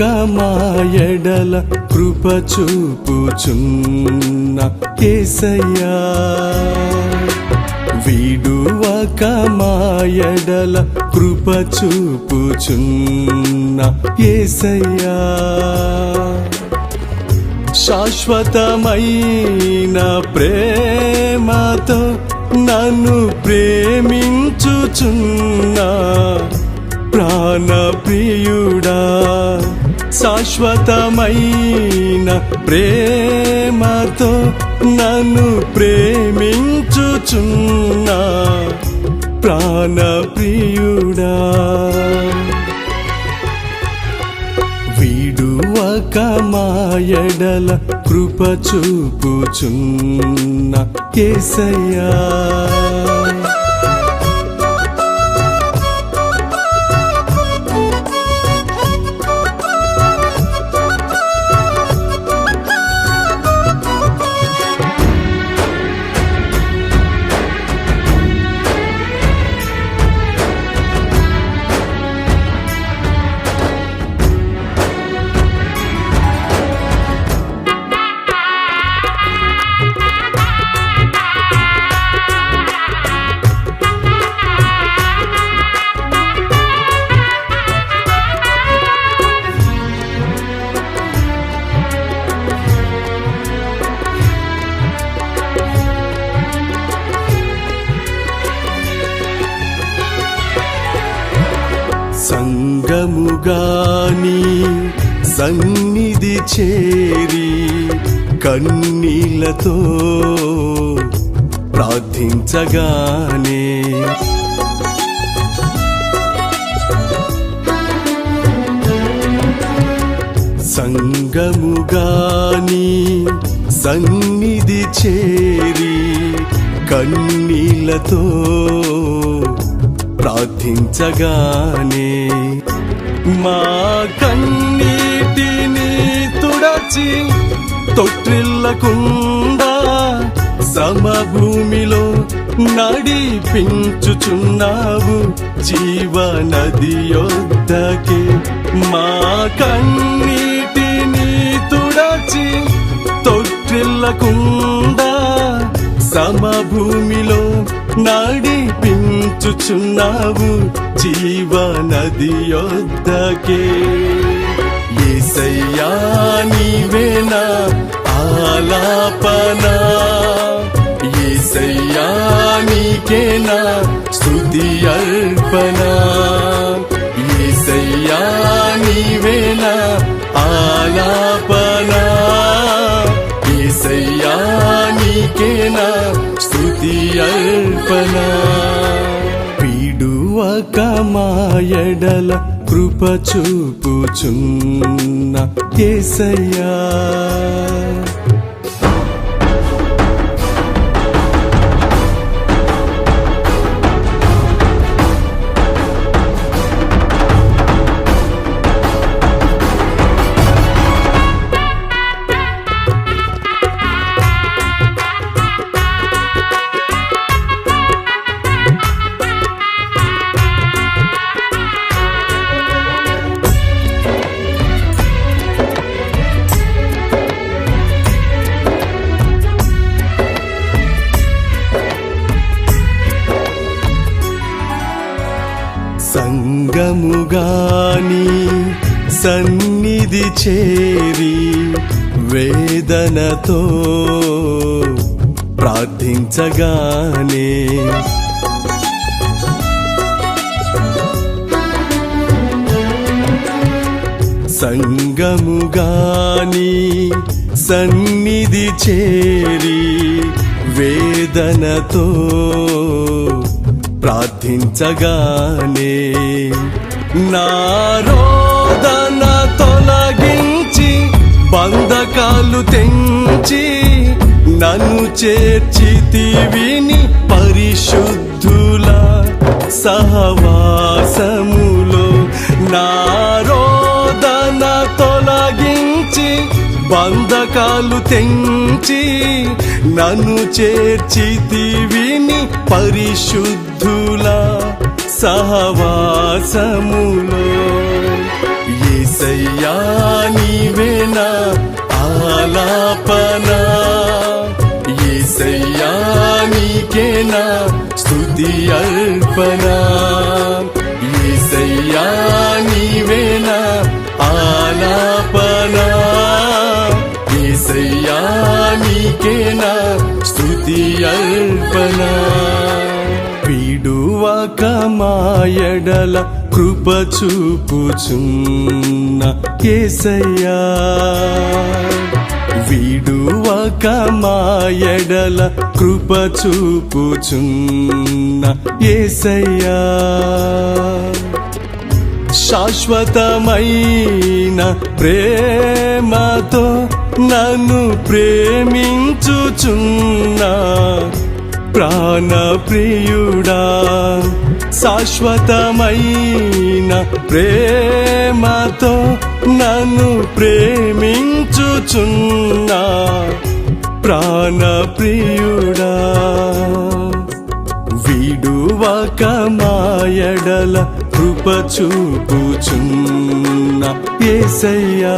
మాయడల కృప చూపుచున్న కేసయ్యా. విడువక మాయడల కృప చూపుచున్న ఏసయ్యా శాశ్వతమైన ప్రేమతో నన్ను ప్రేమించుచున్నా ప్రాణప్రియుడా. శాశ్వతమైన ప్రేమతో నన్ను ప్రేమించుచున్నా ప్రాణప్రియుడా. వీడు విడువక మాయడల కృప చూపుచున్న కేసయ్యా. సంగముగాని సన్నిధి చేరి కన్నీలతో ప్రార్థించగానే. సంగముగాని సన్నిధి చేరి కన్నీలతో ప్రార్థించగానే. మా కన్నీటిని తుడచి తొట్టిల్లకుండా సమభూమిలో నడిపించుచున్నావు జీవనది యొద్దకి మా కన్నీటిని తుడచి తొట్టిల్లకుండా సమభూమిలో నడిపించుచున్నావు జీవనది యొద్దకే ఏసయ్యా నీవేనా ఆలాపనా? ఏసయ్యా నీకేనా స్థుతి అర్పణా ఏసయ్యా నీవేనా ఆలాపనా? ఏసయ్యా నీకేనా స్తుతి అల్పన పీడువక మాయడల కృప చూపుచున్న కేసయ్యా. సంగముగాని సన్నిధి చేరి వేదనతో ప్రార్థించగానే. సంగముగాని సన్నిధి చేరి వేదనతో ప్రార్థించగానే నారోదన తొలగించి బంధకాలు తెంచి నన్ను చేర్చితివిని పరిశుద్ధుల సహవాసము. బంధకాలు తెంచి నన్ను చేర్చితివిని పరిశుద్ధుల సహవాసములో. ఏసయ్యా నీవేనా ఆలాపన. ఏసయ్యా నీకేనా స్తుతి అర్పణ. ఏసయ్యా నీవేనా నీకేనా స్థుతి అర్పణ. విడువక మాయడల కృప చూపుచున్న కేసయ్యా. విడువక మాయడల కృప చూపుచున్న ఏసయ్యా. శాశ్వతమైన ప్రేమతో నన్ను ప్రేమించుచున్న ప్రాణ ప్రియుడా శాశ్వతమైన ప్రేమతో నన్ను ప్రేమించుచున్న ప్రాణ ప్రియుడా విడువక మాయడల కృప చూపుచున్న ఏసయ్యా.